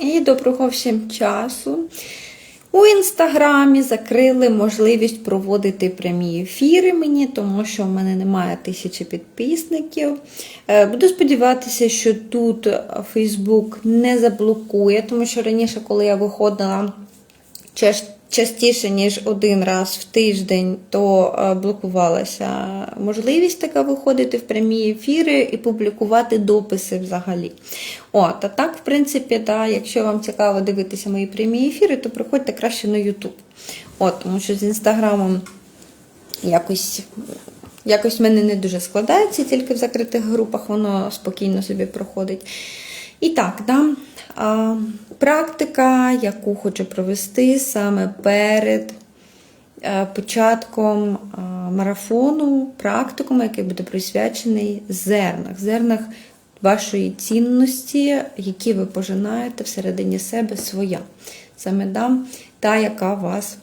І доброго всім часу. У інстаграмі закрили можливість проводити прямі ефіри мені, тому що в мене немає тисячі підписників. Е, Буду сподіватися, що тут Фейсбук не заблокує, тому що раніше, коли я виходила частіше, ніж один раз в тиждень, то е, блокувалася можливість така виходити в прямі ефіри і публікувати дописи взагалі. От, а так, в принципі, да, якщо вам цікаво дивитися мої прямі ефіри, то приходьте краще на YouTube. От, тому що з інстаграмом якось. Якось в мене не дуже складається, тільки в закритих групах воно спокійно собі проходить. І так, да, а, практика, яку хочу провести саме перед е, початком а, марафону, практикум, який буде присвячений зернах, зернах вашої цінності, які ви пожинаєте всередині себе своя. Саме да, та, яка вас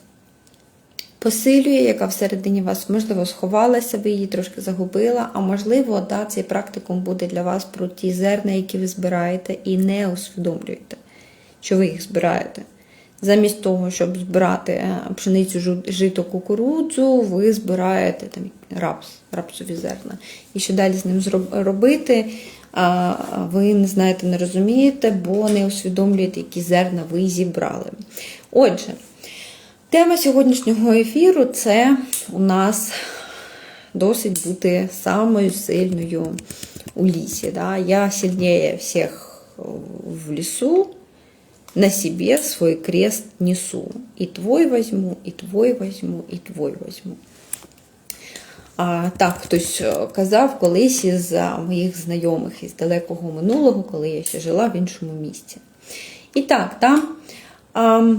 посилює, яка всередині вас, можливо, сховалася, ви її трошки загубила, а можливо, да, цей практикум буде для вас про ті зерна, які ви збираєте, і не усвідомлюєте, що ви їх збираєте. Замість того, щоб збирати е, пшеницю, жито, кукурудзу, ви збираєте там рапс, рапсові зерна. І що далі з ним робити, ви не знаєте, не розумієте, бо не усвідомлюєте, які зерна ви зібрали. Отже, Тема сьогоднішнього ефіру це у нас досить бути самою сильною у лісі. Да? Я сильнее всіх в лісу, на себе свой крест несу. І твой возьму, і твой возьму, і твой возьму. А, так, хтось е, казав колись із моїх знайомих із далекого минулого, коли я ще жила в іншому місці. І так, там. А,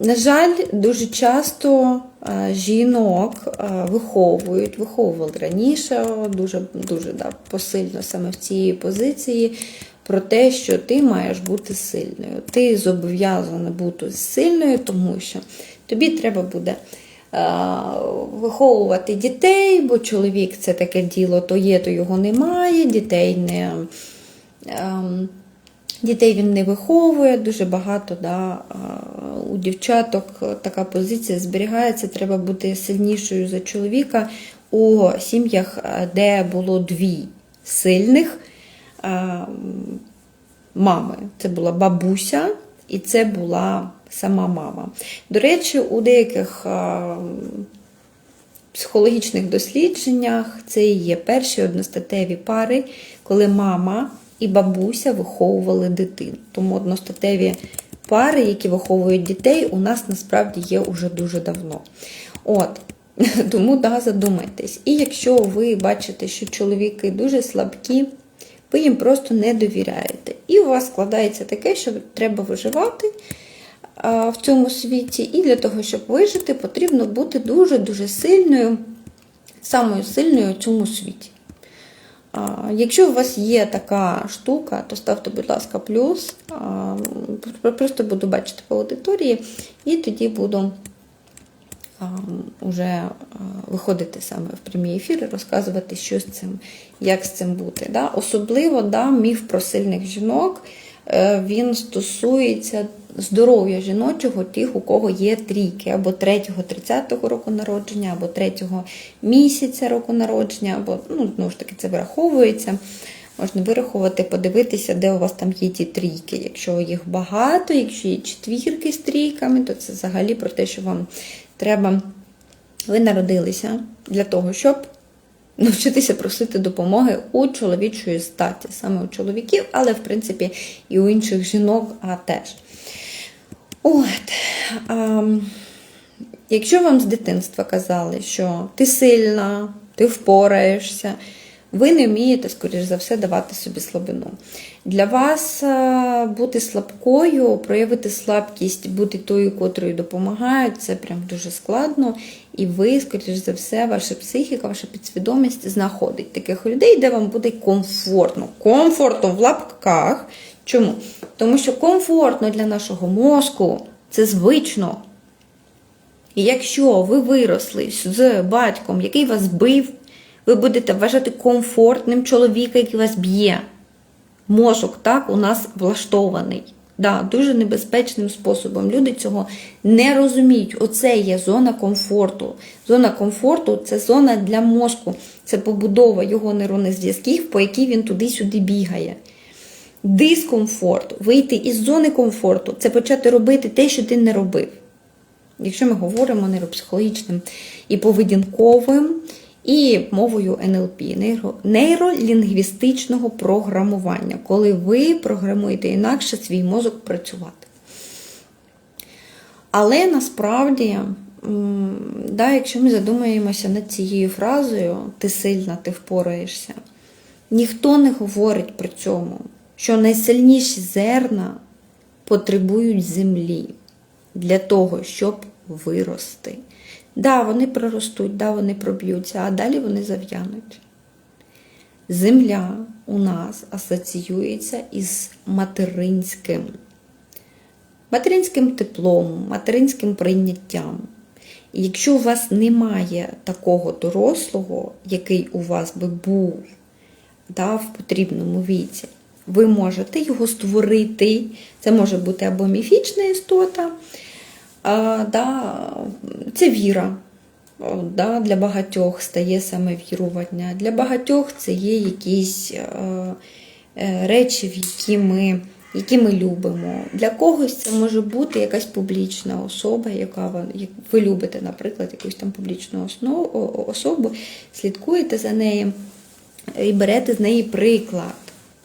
на жаль, дуже часто е, жінок е, виховують, виховували раніше, дуже дуже да, посильно саме в цій позиції, про те, що ти маєш бути сильною. Ти зобов'язана бути сильною, тому що тобі треба буде е, виховувати дітей, бо чоловік це таке діло, то є, то його немає, дітей не. Дітей він не виховує, дуже багато да, у дівчаток така позиція зберігається. Треба бути сильнішою за чоловіка у сім'ях, де було дві сильних мами. Це була бабуся і це була сама мама. До речі, у деяких психологічних дослідженнях це і є перші одностатеві пари, коли мама і бабуся виховували дитину. Тому одностатеві пари, які виховують дітей, у нас насправді є уже дуже давно. От. Тому да, задумайтесь. І якщо ви бачите, що чоловіки дуже слабкі, ви їм просто не довіряєте. І у вас складається таке, що треба виживати в цьому світі, і для того, щоб вижити, потрібно бути дуже-дуже сильною, самою сильною у цьому світі. Якщо у вас є така штука, то ставте, будь ласка, плюс. Просто буду бачити по аудиторії, і тоді буду вже виходити саме в прямі ефіри, розказувати, що з цим, як з цим бути. Особливо да, міф про сильних жінок. Е, Він стосується здоров'я жіночого, тих, у кого є трійки, або 3-30 року народження, або 3-го місяця року народження, або ну, знову ж таки це враховується. Можна вирахувати, подивитися, де у вас там є ті трійки. Якщо їх багато, якщо є четвірки з трійками, то це взагалі про те, що вам треба. Ви народилися для того, щоб навчитися просити допомоги у чоловічої статі, саме у чоловіків, але в принципі і у інших жінок а теж. От. А, якщо вам з дитинства казали, що ти сильна, ти впораєшся, ви не вмієте, скоріш за все, давати собі слабину. Для вас бути слабкою, проявити слабкість, бути тою, котрою допомагають, це прям дуже складно. І ви, скоріш за все, ваша психіка, ваша підсвідомість знаходить таких людей, де вам буде комфортно. Комфортно в лапках. Чому? Тому що комфортно для нашого мозку це звично. І якщо ви виросли з батьком, який вас бив, ви будете вважати комфортним чоловіка, який вас б'є. Мозок так у нас влаштований. Да, дуже небезпечним способом. Люди цього не розуміють. Оце є зона комфорту. Зона комфорту це зона для мозку, це побудова його нейронних зв'язків, по якій він туди-сюди бігає. Дискомфорт, вийти із зони комфорту це почати робити те, що ти не робив. Якщо ми говоримо нейропсихологічним і поведінковим, і мовою НЛП, нейро, нейролінгвістичного програмування, коли ви програмуєте інакше свій мозок працювати. Але насправді, да, якщо ми задумаємося над цією фразою, ти сильна, ти впораєшся, ніхто не говорить при цьому, що найсильніші зерна потребують землі для того, щоб вирости. Да, вони проростуть, да, вони проб'ються, а далі вони зав'януть. Земля у нас асоціюється із материнським, материнським теплом, материнським прийняттям. І якщо у вас немає такого дорослого, який у вас би був да, в потрібному віці, ви можете його створити. Це може бути або міфічна істота, да, це віра. Да, для багатьох стає саме вірування. Для багатьох це є якісь е, е, речі, які ми, які ми любимо. Для когось це може бути якась публічна особа, яка ви, як ви любите, наприклад, якусь там публічну основу, особу, слідкуєте за нею і берете з неї приклад.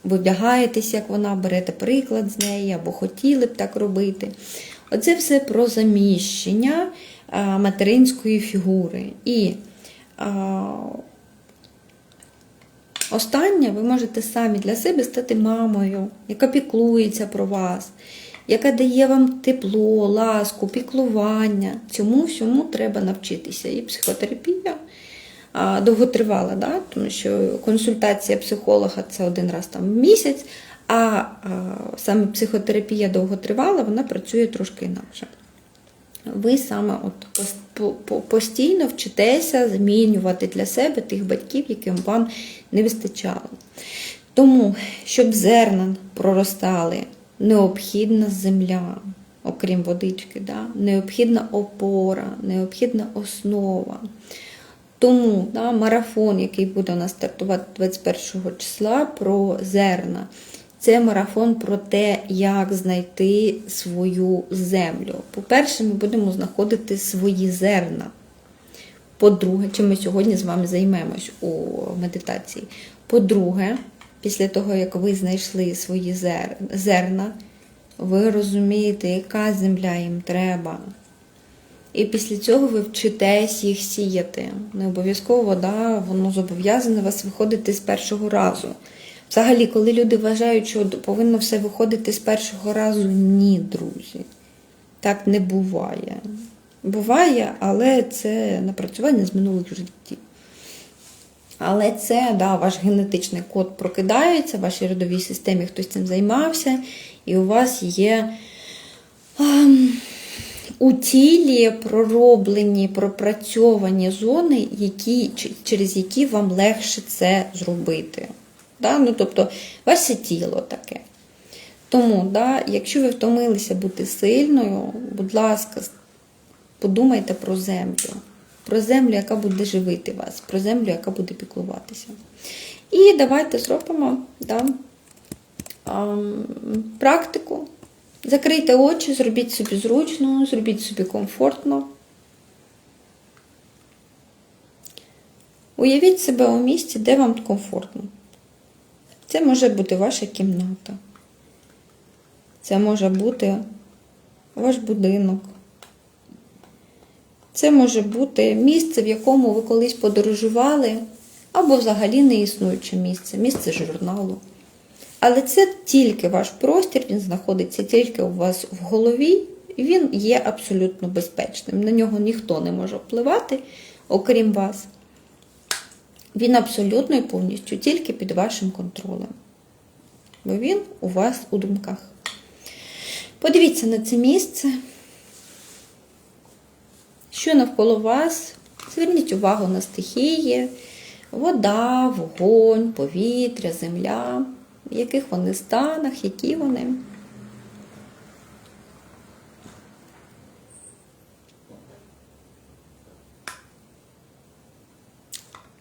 Ви вдягаєтесь, як вона, берете приклад з неї, або хотіли б так робити. Оце все про заміщення материнської фігури. І останнє ви можете самі для себе стати мамою, яка піклується про вас, яка дає вам тепло, ласку, піклування. Цьому всьому треба навчитися. І психотерапія довготривала, да? тому що консультація психолога це один раз там в місяць, а, а саме психотерапія довготривала, вона працює трошки інакше. Ви саме от пос- по- по- постійно вчитеся змінювати для себе тих батьків, яким вам не вистачало. Тому, щоб зерна проростали, необхідна земля, окрім водички, да? необхідна опора, необхідна основа. Тому да, марафон, який буде у нас стартувати 21 числа про зерна, це марафон про те, як знайти свою землю. По-перше, ми будемо знаходити свої зерна. По-друге, чим ми сьогодні з вами займемось у медитації. По-друге, після того, як ви знайшли свої зерна, ви розумієте, яка земля їм треба. І після цього ви вчитесь їх сіяти. Не обов'язково да, воно зобов'язане вас виходити з першого разу. Взагалі, коли люди вважають, що повинно все виходити з першого разу, ні, друзі. Так не буває. Буває, але це напрацювання з минулих життів. Але це да, ваш генетичний код прокидається, в вашій родовій системі хтось цим займався, і у вас є ем, у тілі пророблені, пропрацьовані зони, які, через які вам легше це зробити. Да? Ну, тобто, ваше тіло таке. Тому, да, якщо ви втомилися бути сильною, будь ласка, подумайте про землю. Про землю, яка буде живити вас, про землю, яка буде піклуватися. І давайте зробимо да, практику. Закрийте очі, зробіть собі зручно, зробіть собі комфортно. Уявіть себе у місці, де вам комфортно. Це може бути ваша кімната. Це може бути ваш будинок. Це може бути місце, в якому ви колись подорожували, або взагалі не існуюче місце, місце журналу. Але це тільки ваш простір, він знаходиться тільки у вас в голові, і він є абсолютно безпечним. На нього ніхто не може впливати, окрім вас. Він абсолютно і повністю тільки під вашим контролем. Бо він у вас у думках. Подивіться на це місце, що навколо вас. Зверніть увагу на стихії, вода, вогонь, повітря, земля, в яких вони станах, які вони.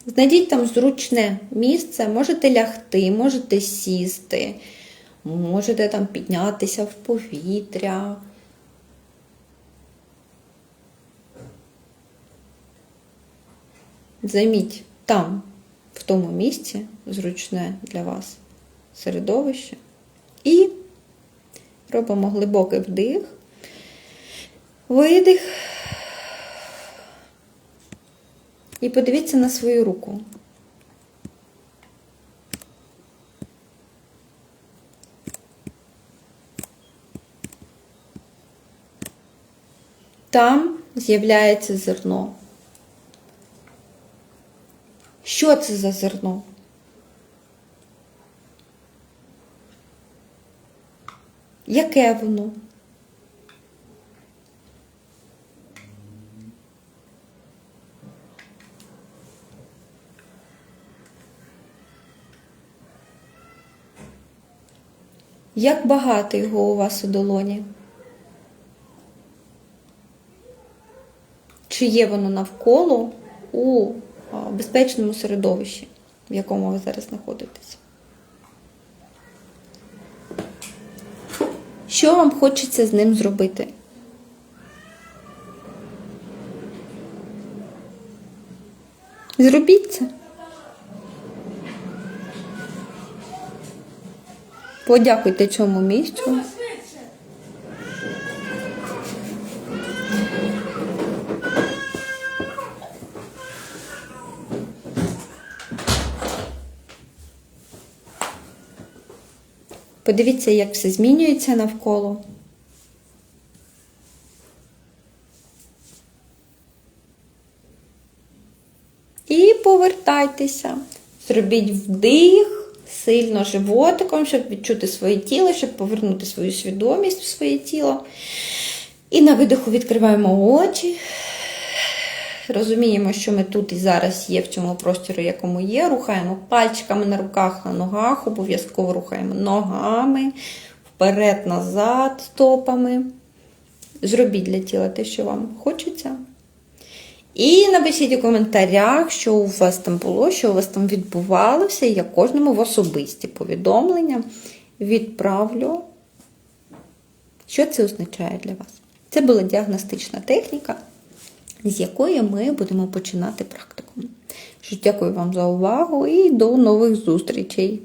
Знайдіть там зручне місце, можете лягти, можете сісти, можете там піднятися в повітря. Займіть там, в тому місці, зручне для вас середовище. І робимо глибокий вдих, видих. І подивіться на свою руку. Там з'являється зерно. Що це за зерно? Яке воно? Як багато його у вас у долоні? Чи є воно навколо у безпечному середовищі, в якому ви зараз знаходитесь? Що вам хочеться з ним зробити? Зробіть це. Подякуйте цьому місцю. Подивіться, як все змінюється навколо. І повертайтеся. Зробіть вдих сильно животиком, щоб відчути своє тіло, щоб повернути свою свідомість в своє тіло. І на видиху відкриваємо очі. Розуміємо, що ми тут і зараз є в цьому просторі, якому є. Рухаємо пальчиками на руках, на ногах, обов'язково рухаємо ногами, вперед, назад, стопами. Зробіть для тіла те, що вам хочеться. І напишіть у коментарях, що у вас там було, що у вас там відбувалося. І я кожному в особисті повідомлення відправлю, що це означає для вас. Це була діагностична техніка, з якої ми будемо починати практику. Дякую вам за увагу і до нових зустрічей!